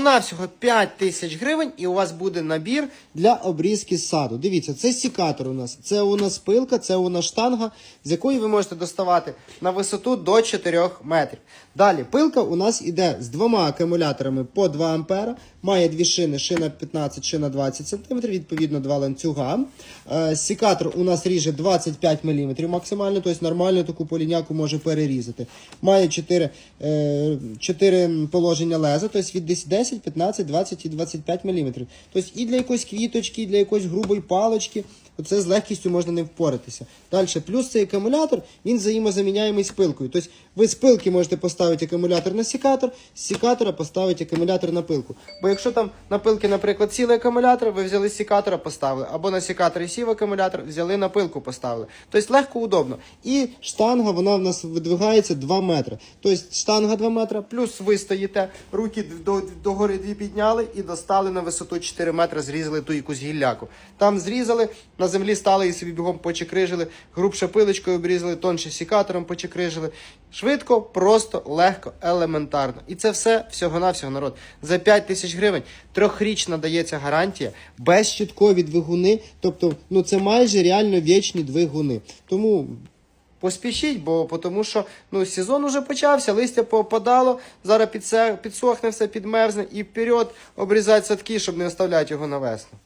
Навсього 5 тисяч гривень, і у вас буде набір для обрізки саду. Дивіться, це сікатор у нас. Це у нас пилка, це у нас штанга, з якої ви можете доставати на висоту до 4 метрів. Далі, пилка у нас іде з двома акумуляторами по 2 ампера. Має дві шини, шина 15, шина 20 см, відповідно, два ланцюга. Е, Сікатор у нас ріже 25 мм максимально, тобто нормально таку поліняку може перерізати. Має 4, е, 4 положення леза, тобто від 10, 15, 20 і 25 мм. Тобто і для якоїсь квіточки, і для якоїсь грубої палочки. Оце з легкістю можна не впоратися. Далі, плюс цей акумулятор, він взаємозаміняємий з пилкою. Тобто ви з пилки можете поставити акумулятор на сікатор, з сікатора поставити акумулятор на пилку. Бо якщо там на пилки, наприклад, сілий акумулятор, ви взяли з сікатора, поставили, або на сікаторі сів акумулятор, взяли на пилку, поставили. Тобто легко, удобно. І штанга, вона в нас видвигається 2 метри. Тобто штанга 2 метри, плюс ви стоїте, руки до, до гори дві підняли і достали на висоту 4 метри, зрізали ту якусь гілляку. Там зрізали, на землі стали і собі бігом почекрижили, грубше пилочкою обрізали, тонше сікатором почекрижили. Швидко, просто, легко, елементарно. І це все всього-навсього народ. За 5 тисяч гривень трьохрічна дається гарантія без щиткові двигуни. Тобто, ну це майже реально вічні двигуни. Тому Поспішіть, бо тому що ну, сезон уже почався, листя попадало, зараз підсохне все, підмерзне і вперед обрізати садки, щоб не оставляти його на весну.